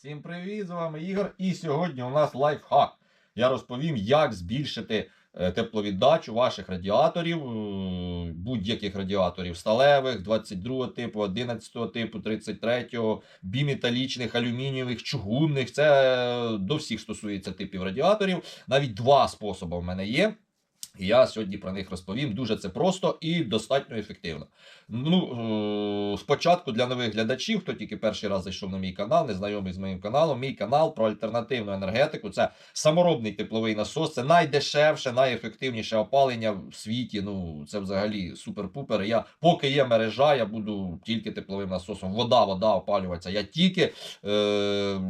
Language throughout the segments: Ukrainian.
Всім привіт, з вами Ігор. І сьогодні у нас лайфхак. Я розповім, як збільшити е, тепловіддачу ваших радіаторів, е, будь-яких радіаторів сталевих, 22 типу, 11 типу, 33, біметалічних, алюмінієвих, чугунних. Це е, до всіх стосується типів радіаторів. Навіть два способи в мене є. Я сьогодні про них розповім. Дуже це просто і достатньо ефективно. Ну, е, спочатку для нових глядачів, хто тільки перший раз зайшов на мій канал, не знайомий з моїм каналом. Мій канал про альтернативну енергетику. Це саморобний тепловий насос, це найдешевше, найефективніше опалення в світі. Ну, це взагалі супер-пупер. Я поки є мережа, я буду тільки тепловим насосом. Вода, вода опалюватися. Я тільки, е,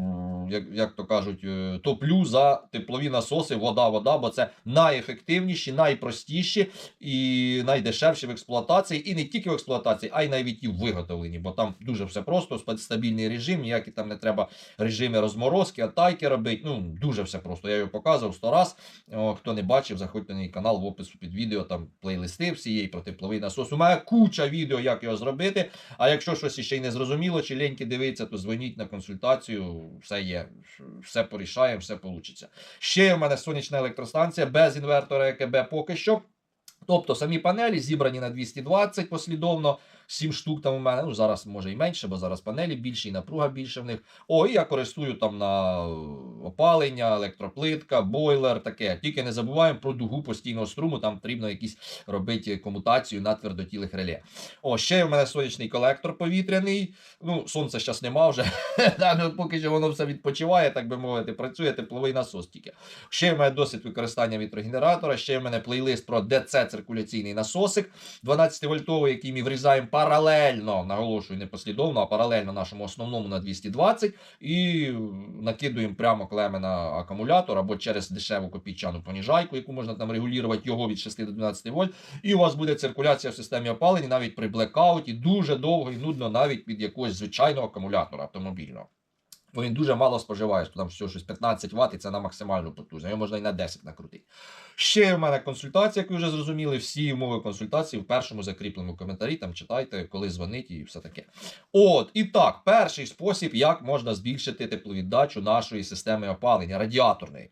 як, як то кажуть, е, топлю за теплові насоси, вода, вода, бо це найефективніші, найпростіші і найдешевші в експлуатації. І не тільки в експлуатації, а й навіть і в виготовленні, бо там дуже все просто, стабільний режим, ніякі там не треба режими розморозки, атайки робити. Ну, дуже все просто. Я його показував сто раз. О, хто не бачив, заходьте на мій канал в опису під відео, там плейлисти всієї про тепловий насос. У мене куча відео, як його зробити. А якщо щось іще й не зрозуміло, чи ліньки дивиться, то дзвоніть на консультацію. Все є, все порішаємо, все вийде. Ще в мене сонячна електростанція без інвертора ЕКБ поки що. Тобто самі панелі зібрані на 220 послідовно, 7 штук там у мене. Ну зараз може і менше, бо зараз панелі більші, і напруга більше в них. О, і я користую там на опалення, електроплитка, бойлер, таке. Тільки не забуваємо про дугу постійного струму, там потрібно якісь робити комутацію на твердотілих реле. О, ще в мене сонячний колектор повітряний. Ну, сонця зараз нема вже. Ну, Поки що воно все відпочиває, так би мовити, працює тепловий насос тільки. Ще в мене досвід використання вітрогенератора, ще в мене плейлист про ДЦ циркуляційний насосик 12 вольтовий, який ми врізаємо паралельно, наголошую, не послідовно, а паралельно нашому основному на 220 і накидуємо прямо клеми на акумулятор або через дешеву копійчану поніжайку, яку можна там регулювати його від 6 до 12 вольт. І у вас буде циркуляція в системі опалення навіть при блекауті, дуже довго і нудно навіть під якогось звичайного акумулятора автомобільного. Бо він дуже мало споживає, там що щось 15 Вт, і це на максимальну потужність. Його можна і на 10 накрутити. Ще в мене консультація, як ви вже зрозуміли, всі умови консультації в першому закріпленому коментарі. Там читайте, коли дзвонить і все таке. От, і так, перший спосіб, як можна збільшити тепловіддачу нашої системи опалення, радіаторної.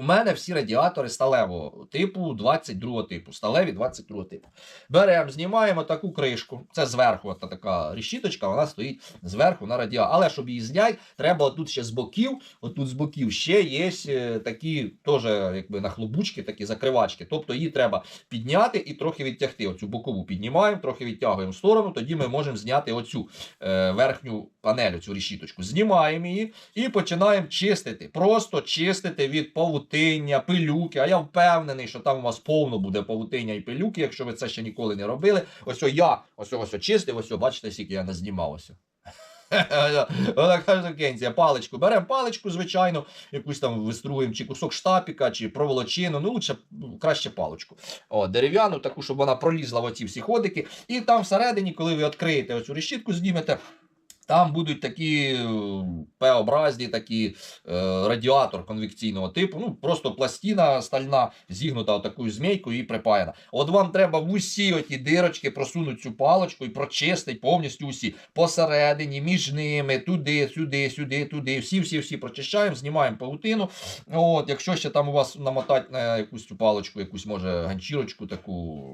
У мене всі радіатори сталевого типу 22 типу, сталеві 22 типу. Беремо, знімаємо таку кришку. Це зверху от така решіточка, вона стоїть зверху на радіатор. Але щоб її зняти, треба отут ще з боків. Отут з боків ще є е, такі теж якби нахлобучки, такі закривачки. Тобто її треба підняти і трохи відтягти. Оцю бокову піднімаємо, трохи відтягуємо в сторону. Тоді ми можемо зняти оцю е, верхню панель, цю решіточку. Знімаємо її і починаємо чистити. Просто чистити від павутиння, пилюки. А я впевнений, що там у вас повно буде павутиння і пилюки, якщо ви це ще ніколи не робили. Ось я ось ось чистив, ось бачите, скільки я не знімав ось. о. Вона каже Кенція, паличку. Беремо паличку, звичайно, якусь там виструємо, чи кусок штапіка, чи проволочину. Ну, лучше ну, краще паличку. О, дерев'яну, таку, щоб вона пролізла в оці всі ходики. І там всередині, коли ви відкриєте оцю решітку, знімете. Там будуть такі е, П-образні, такі е, радіатор конвекційного типу. Ну, просто пластина стальна, зігнута такою змійкою і припаяна. От вам треба в усі оті дирочки просунути цю паличку і прочистити повністю усі. Посередині, між ними, туди, сюди, сюди, туди. Всі, всі, всі прочищаємо, знімаємо паутину. От, якщо ще там у вас намотати на якусь цю паличку, якусь може ганчірочку таку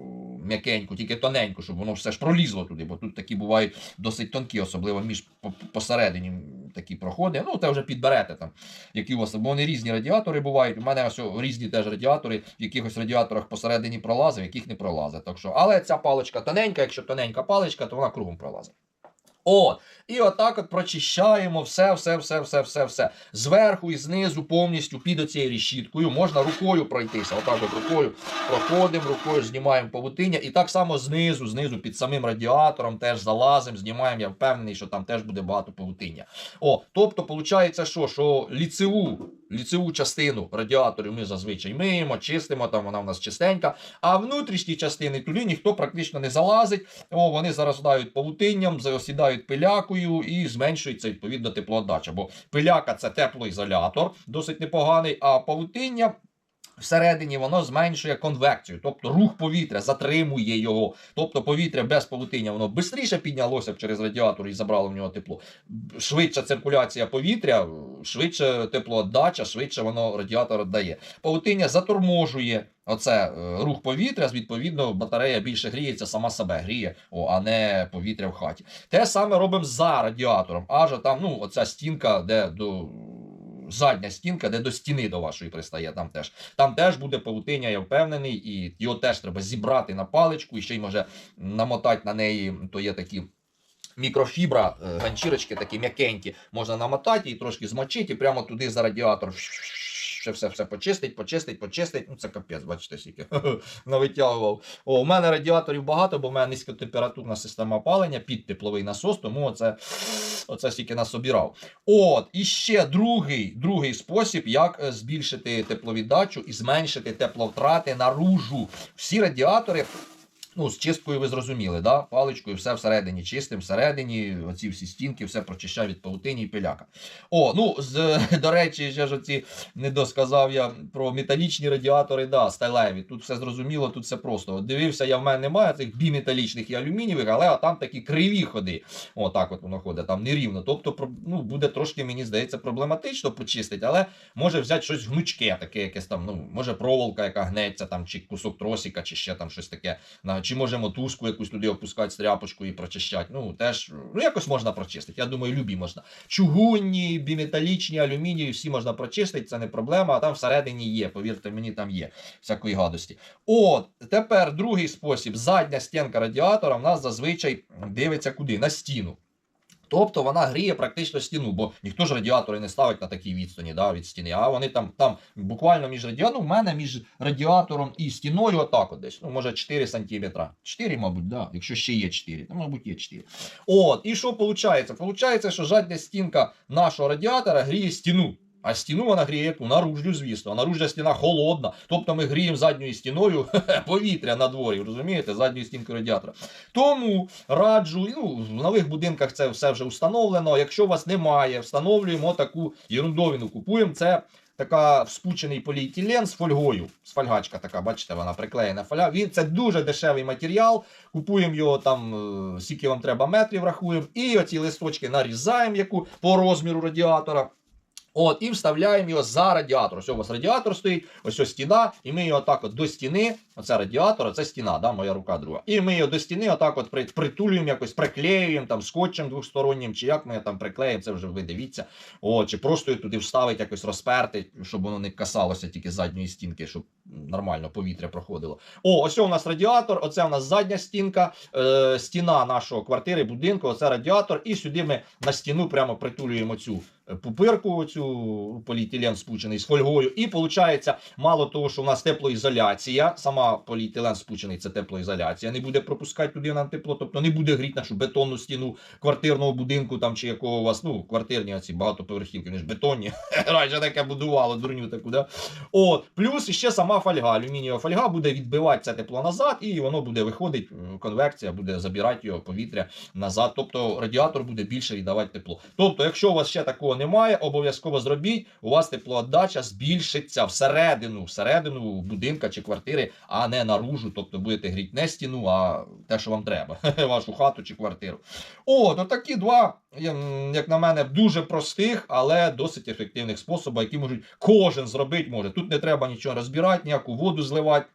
м'якеньку, тільки тоненьку, щоб воно все ж пролізло туди, бо тут такі бувають досить тонкі, особливо між по- посередині такі проходи. Ну, те вже підберете там, які у вас, бо вони різні радіатори бувають. У мене ось різні теж радіатори, в якихось радіаторах посередині пролазить, в яких не пролазить. Так що, але ця паличка тоненька, якщо тоненька паличка, то вона кругом пролазить. От, і отак от прочищаємо все, все, все, все, все, все. Зверху і знизу повністю під оцією решіткою. Можна рукою пройтися. Отак от рукою проходимо, рукою знімаємо павутиння. І так само знизу, знизу під самим радіатором теж залазимо, знімаємо. Я впевнений, що там теж буде багато павутиння. О, тобто, виходить, що, що ліцеву, ліцеву частину радіаторів ми зазвичай миємо, чистимо, там вона в нас чистенька. А внутрішні частини туди ніхто практично не залазить. О, вони заростають павутинням, засідають пилякою і зменшується відповідно теплоотдача. Бо пиляка це теплоізолятор, досить непоганий, а павутиння. Всередині воно зменшує конвекцію, тобто рух повітря затримує його. Тобто повітря без павутиння воно швидше піднялося через радіатор і забрало в нього тепло. Швидша циркуляція повітря, швидше теплоотдача, швидше воно радіатор віддає. Павутиння заторможує оце е, рух повітря. Відповідно, батарея більше гріється, сама себе гріє, а не повітря в хаті. Те саме робимо за радіатором. Аж там, ну, оця стінка, де до. Задня стінка, де до стіни до вашої пристає, там теж там теж буде павутиня, я впевнений, і його теж треба зібрати на паличку і ще й може намотати на неї, то є такі. Мікрофібра, е, ганчірочки такі м'якенькі, можна намотати і трошки змочити, і прямо туди за радіатор ще все, все почистить, почистить, почистить. Ну це капець, бачите, скільки навитягував. О, у мене радіаторів багато, бо в мене низькотемпературна система опалення під тепловий насос, тому оце, оце стільки насобірав. От, і ще другий, другий спосіб, як е, збільшити тепловіддачу і зменшити тепловтрати наружу. Всі радіатори. Ну, з чисткою ви зрозуміли, да? паличкою, все всередині чистим, всередині, оці всі стінки, все прочищаю від паутині і пиляка. О, ну, з, до речі, ще ж оці не досказав я про металічні радіатори, да, сталеві. Тут все зрозуміло, тут все просто. От дивився, я в мене немає цих біметалічних і алюмінієвих, але там такі криві ходи. О, так от воно ходить, там нерівно. Тобто, ну, буде трошки, мені здається, проблематично почистити, але може взяти щось гнучке, таке якесь там, ну, може проволока, яка гнеться, там, чи кусок тросика, чи ще там щось таке. Чи може мотузку якусь туди опускати з тряпочкою і прочищати. Ну, теж, ну, якось можна прочистити. Я думаю, любі можна. Чугунні, біметалічні, алюмінієві, всі можна прочистити, це не проблема, а там всередині є, повірте мені, там є всякої гадості. От, тепер другий спосіб. Задня стінка радіатора в нас зазвичай дивиться куди? На стіну. Тобто вона гріє практично стіну, бо ніхто ж радіатори не ставить на такій відстані да, від стіни. А вони там, там буквально між радіатором, у мене між радіатором і стіною отак от десь. Ну, може 4 сантиметра. 4, мабуть, да, якщо ще є 4. Та, мабуть, є 4. От, і що виходить? Получається, що жадня стінка нашого радіатора гріє стіну. А стіну вона гріє яку? наружню, звісно. А наружня стіна холодна. Тобто ми гріємо задньою стіною повітря на дворі, розумієте, задньою стінкою радіатора. Тому раджу, ну, в нових будинках це все вже встановлено. Якщо у вас немає, встановлюємо таку ерундовину. Купуємо це. Така вспучений поліетилен з фольгою. З фольгачка така, бачите, вона приклеєна фольга. Він це дуже дешевий матеріал. Купуємо його там, е, скільки вам треба метрів, рахуємо. І оці листочки нарізаємо яку по розміру радіатора. От, і вставляємо його за радіатор. Ось у вас радіатор стоїть, ось ось стіна, і ми його так от до стіни. Оце радіатор, це стіна, да, моя рука друга. І ми його до стіни отак от притулюємо, якось приклеюємо там скотчем двостороннім, чи як ми його там приклеїмо, це вже ви дивіться. От, чи просто його туди вставити, якось розперти, щоб воно не касалося тільки задньої стінки, щоб нормально повітря проходило. О, ось у нас радіатор, оце у нас задня стінка, е, стіна нашого квартири, будинку, оце радіатор, і сюди ми на стіну прямо притулюємо цю пупирку, цю поліетилен спучений з фольгою. І виходить, мало того, що у нас теплоізоляція, сама поліетилен спучений це теплоізоляція, не буде пропускати туди нам тепло, тобто не буде гріти нашу бетонну стіну квартирного будинку там чи якого у вас, ну, квартирні оці багатоповерхівки, вони ж бетонні. Раніше таке будувало, дурню таку, да? От, плюс ще сама фольга, алюмінієва фольга буде відбивати це тепло назад, і воно буде виходить, м, конвекція буде забирати його повітря назад. Тобто радіатор буде більше віддавати тепло. Тобто, якщо у вас ще такого немає, обов'язково зробіть, у вас теплоотдача збільшиться всередину, всередину будинка чи квартири, а не наружу. Тобто будете гріти не стіну, а те, що вам треба, вашу хату чи квартиру. О, то такі два, як на мене, дуже простих, але досить ефективних способи, які можуть кожен зробити може. Тут не треба нічого розбирати, ніяку воду зливати.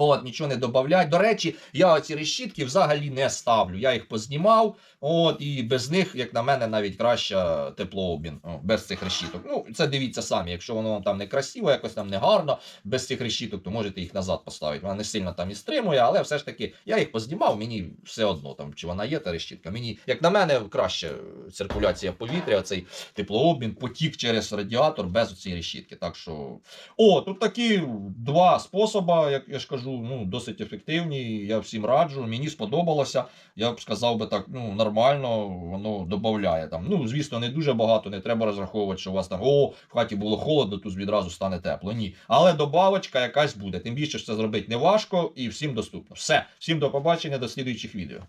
От, нічого не додавати. До речі, я ці решітки взагалі не ставлю. Я їх познімав, от, і без них, як на мене, навіть краще теплообмін. О, без цих решіток. Ну, це дивіться самі. Якщо воно вам там не красиво, якось там не гарно, без цих решіток, то можете їх назад поставити. Вона не сильно там і стримує, але все ж таки я їх познімав, мені все одно там, чи вона є та решітка. Мені, як на мене, краще циркуляція повітря, цей теплообмін, потік через радіатор без цієї решітки. Так що, о, тут такі два способи, як я ж кажу, ну, досить ефективні. Я всім раджу. Мені сподобалося. Я б сказав би так, ну, нормально воно додає там. Ну, звісно, не дуже багато, не треба розраховувати, що у вас там о, в хаті було холодно, тут відразу стане тепло. Ні. Але добавочка якась буде. Тим більше що це зробити не важко і всім доступно. Все, всім до побачення, до слідуючих відео.